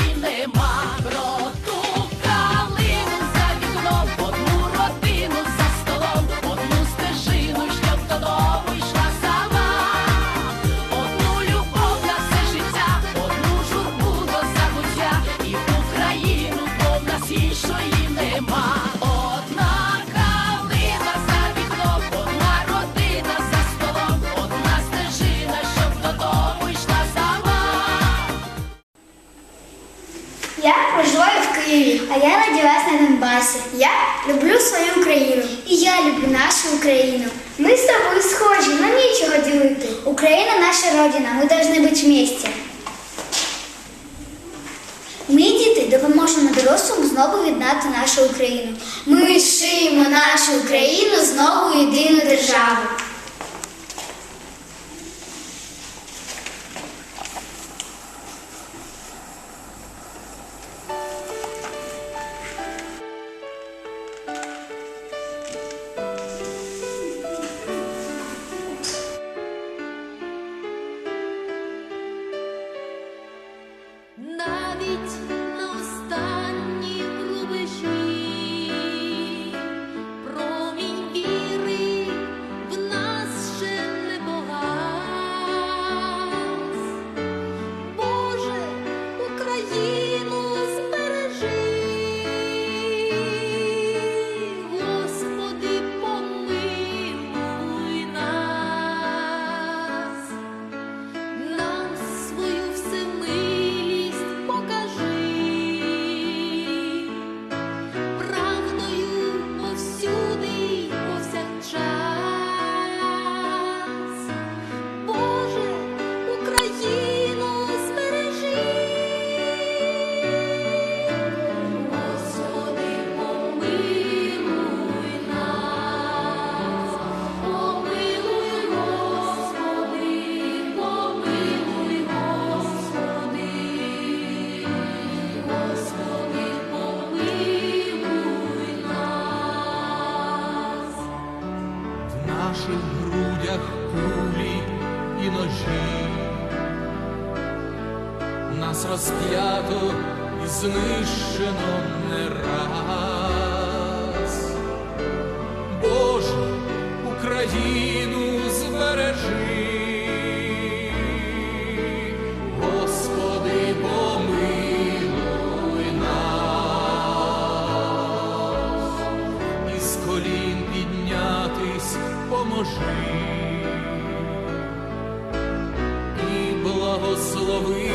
Cinema Pro. а я родилась на Донбасі. Я люблю свою Україну. І я люблю нашу Україну. Ми з тобою схожі, нам нічого ділити. Україна наша родина, ми повинні бути вместе. Ми, діти, допоможемо дорослому знову віднати нашу Україну. Ми шиємо нашу Україну знову єдину державу. розп'ято і знищено не раз. Боже, Україну збережи. Господи, помилуй нас, із колін піднятись поможи. Благослови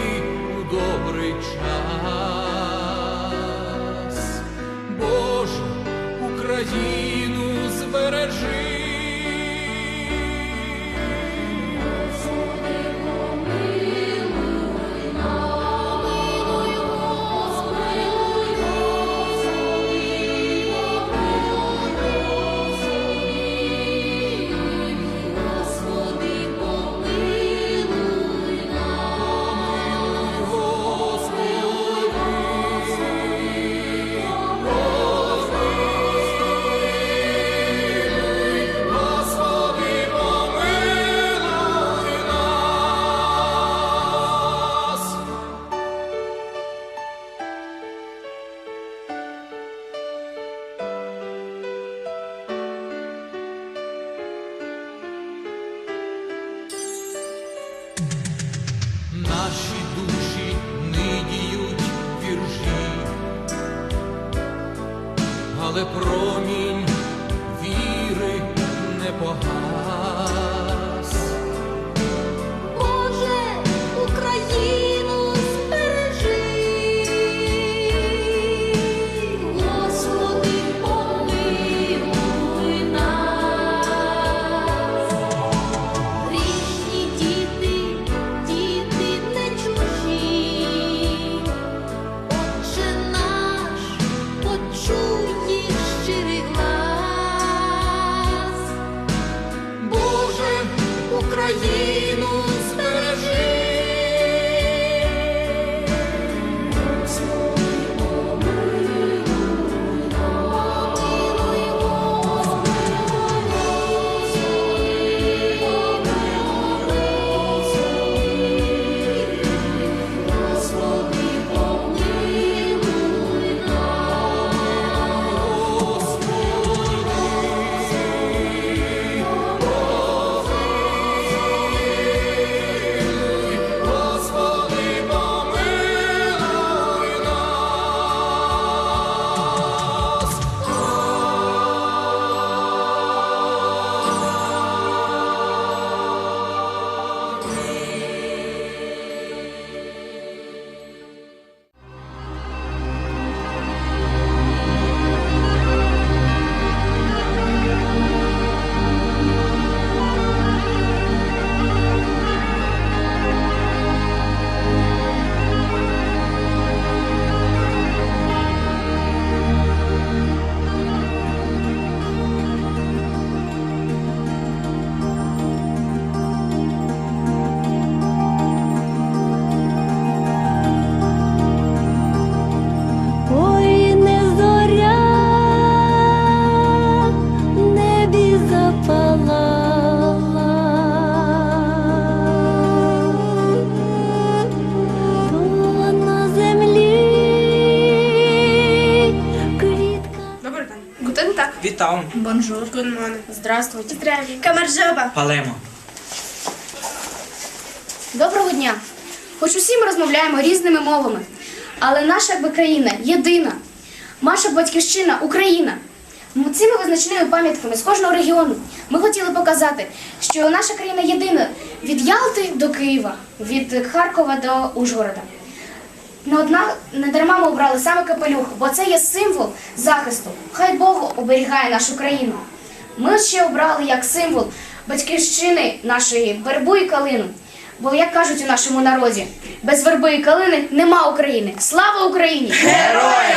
але промінь віри непогана. Бонжур. Гудмон. Здравствуйте. Здравия. Камаржоба. Палемо. Доброго дня! Хоч усі ми розмовляємо різними мовами, але наша якби країна єдина. Наша батьківщина Україна. Цими визначними пам'ятками з кожного регіону ми хотіли показати, що наша країна єдина від Ялти до Києва, від Харкова до Ужгорода. Не одна не дарма ми обрали саме капелюх, бо це є символ захисту. Хай Бог оберігає нашу країну. Ми ще обрали як символ батьківщини нашої вербу і калину. Бо, як кажуть у нашому народі, без верби і калини нема України. Слава Україні! Ой,